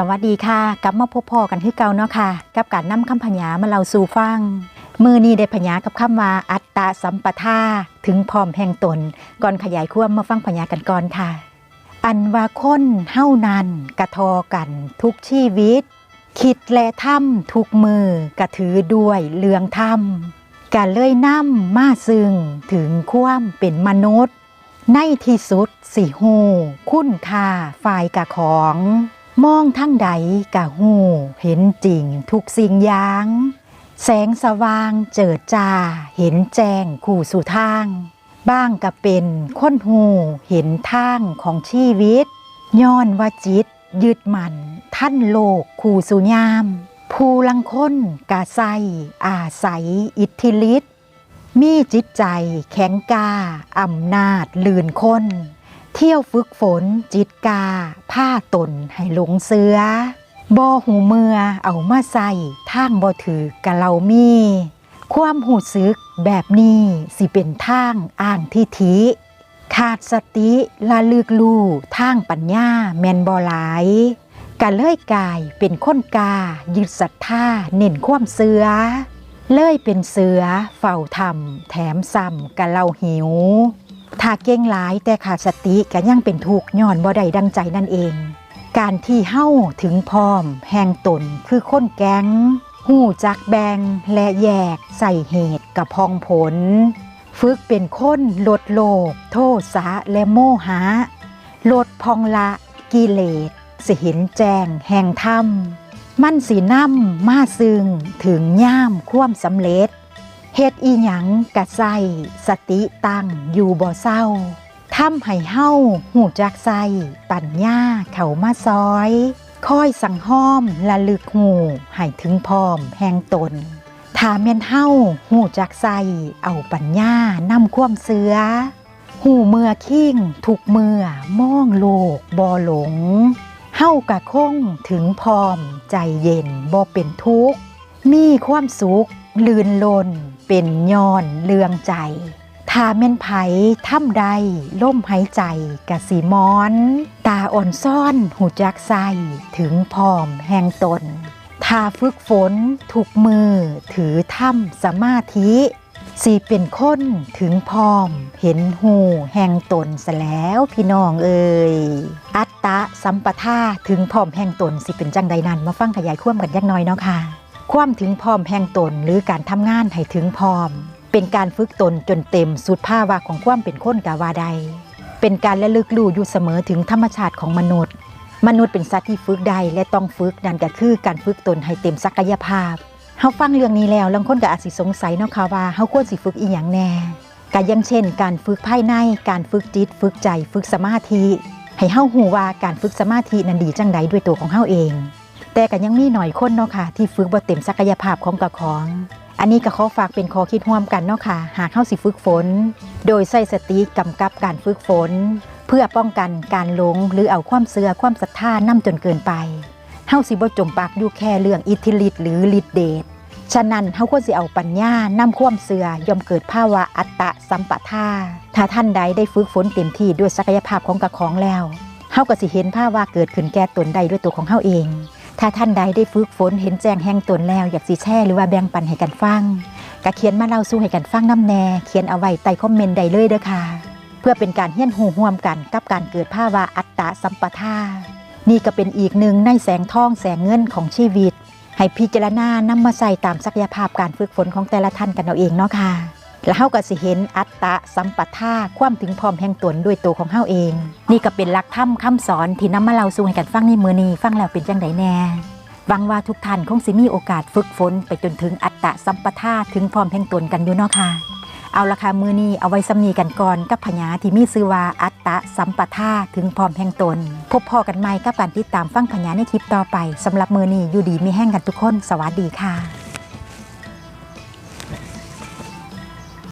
สวัสดีค่ะ กลับมาพบพ่อกันคือเก่าเนาะค่ะ กับการนำคำพญามาเล่าสู่ฟัง มือนี้ได้พญากับคำว่าอัตตาสัมปทาถึงพร้อมแห่งตน ก่อนขยายความมาฟังพญากันก่อนค่ะ อันว่าคนเฮ้านันกระทอกันทุกชีวิต คิดและทำทุกมือกระถือด้วยเลืองธรรมกะเลยนำมาซึ่งถึงความเป็นมนุษย์ ในที่สุดสิหู คุณค่าฝ่ายกะของ มองทั้งใดกะหูเห็นจริงทุกสิ่งอย่าง แสงสว่างเจิดจ้า เห็นแจ้งคู่สู่ทาง บ้างก็เป็นคนหูเห็นทางของชีวิต ย้อนว่าจิตยึดมันท่านโลกคู่สุยาม ผู้ลังคนกาใสอาศัยอิทธิฤทธิ์มีจิตใจแข็งกาอำนาจลื่นคน เที่ยวฝึกฝนจิตกา ผ้าตนให้หลงเสือบ่หูเมือเอามาใส่ทางบ่ถือกะเรามี ความหูซึกแบบนี้สิเป็นทางอ้างทิฐิขาดสติละลึกลู่ทางปัญญาแมนบ่หลายกะเลยกายเป็นคนกา ยึดศรัทธาเน้นความเสือ เลยเป็นเสือเฝ้าทำแถมซ้ำกะเราหิว ถ้าเก่งหลายแต่ขาดสติก็ยังเป็นทุกข์ย้อนบ่ได้ดังใจนั่นเอง การที่เฮ้าถึงพร้อม แห่งตนคือคนแก๊งหูจักแบงและแยก ใส่เหตุกับพองผล ฝึกเป็นคนลดโลภโทสะและโมหะลดพองละกิเลสสิเห็นแจงแห่งธรรม มั่นสีน้ำมาซึงถึงย่ามความสำเร็จ เฮ็ดอีหยังกะใส่สติตั้งอยู่บ่เศร้าทำให้เฮาหูจักใส่ปัญญาเขามาซอยคอยสั่งห้อมละลึกหูให้ถึงพร้อมแห่งตนถ้าแม่นเฮาหูจักใส่เอาปัญญานำความเสือหูเมื่อคิ่งทุกเมื่อมองโลกบ่หลงเฮากะคงถึงพร้อมใจเย็นบ่เป็นทุกข์ มีความสุขลื่นลนเป็นย้อนเลืองใจถ้าแม่นไผทำใดล่มหายใจกะสีมอน ตาอ่อนซ่อนหูจักใสถึงพร้อมแห่งตนถ้าฝึกฝนทุกมือถือถ้ำสมาธิสิเป็นคนถึงพร้อมเห็นหูแห่งตนซะแล้วพี่น้องเอ่ยอัตตะสัมปทาถึงพร้อมแห่งตนสิเป็นจังใดนั้นมาฟังขยายความกันยักน้อยเนาะค่ะ ความถึงพร้อมแห่งตนหรือการทำงานให้ถึงพร้อม เป็นการฝึกตนจนเต็มสุดภาวะของความเป็นคนกาวาใด เป็นการระลึกรู้อยู่เสมอถึงธรรมชาติของมนุษย์ มนุษย์เป็นสัตว์ที่ฝึกได้และต้องฝึกนั่นก็คือการฝึกตนให้เต็มศักยภาพเฮาฟังเรื่องนี้แล้วบางคนก็อาจสิสงสัยเนาะค่ะว่าเฮาควรสิฝึกอีหยังแน่ก็ย่างเช่น การฝึกภายใน การฝึกจิต ฝึกใจ ฝึกสมาธิ ให้เฮาฮู้ว่าการฝึกสมาธินั้นดีจังใดด้วยตัวของเฮาเอง แต่ก็ยังมีหน่อยคนเนาะค่ะ ที่ฝึกบ่เต็มศักยภาพของกระของ อันนี้ก็ขอฝากเป็นข้อคิดร่วมกันเนาะค่ะ หากเฮาสิฝึกฝน โดยใส่สติกำกับการฝึกฝน เพื่อป้องกันการหลงหรือเอาความเสื่อความศรัทธานํจนเกินไปเฮาสิบ่จมปากอยู่แค่เรื่องอิทธิฤทธิ์หรือฤทธิเดชฉะนั้นเฮาควรสิเอาปัญญานำความเสื่อย่อมเกิดภาวะอัตตะสัมปทาถ้าท่านใดได้ฝึกฝนเต็มที่ด้วยศักยภาพของกระของแล้วเฮาก็สิเห็นภาวะเกิดขึ้นแก่ตนได้ด้วยตัวของเฮาเอง ถ้าท่านใดได้ฝึกฝนเห็นแจ้งแห่งตนแล้ว อยากสิแช่หรือว่าแบ่งปันให้กันฟังก็เขียนมาเล่าสู่ให้กันฟังน้ำแน่เขียนเอาไว้ใต้คอมเมนต์ใดเลยเด้อค่ะ เพื่อเป็นการเฮี้ยนหูห่วมกันกับการเกิดภาวะอัตตะสัมปทา นี่ก็เป็นอีกหนึ่งในแสงทองแสงเงินของชีวิต ให้พิจารณานำมาใส่ตามศักยภาพการฝึกฝนของแต่ละท่านกันเอาเองเนาะค่ะ แล้วเฮาก็สิเห็นอัตตะสัมปทาความถึงพร้อมแห่งตนด้วยตัวของเฮาเอง นี่ก็เป็นหลักธรรมคำสอนที่นำมาเล่าสู่ให้กันฟังในมือนี้ฟังแล้วเป็นจังไดแน่หวังว่าทุกท่านคงสิมีโอกาสฝึกฝนไปจนถึงอัตตะสัมปทาถึงพร้อมแห่งตนกันอยู่เนาะค่ะเอาละค่ะมือนี้เอาไว้สำนีกันก่อนกับพญาที่มีชื่อว่าอัตตะสัมปทาถึงพร้อมแห่งตน พบพอกันใหม่กับการติดตามฟังพญาในคลิปต่อไปสำหรับมือนี้อยู่ดีมีแห้งกันทุกคน สวัสดีค่ะ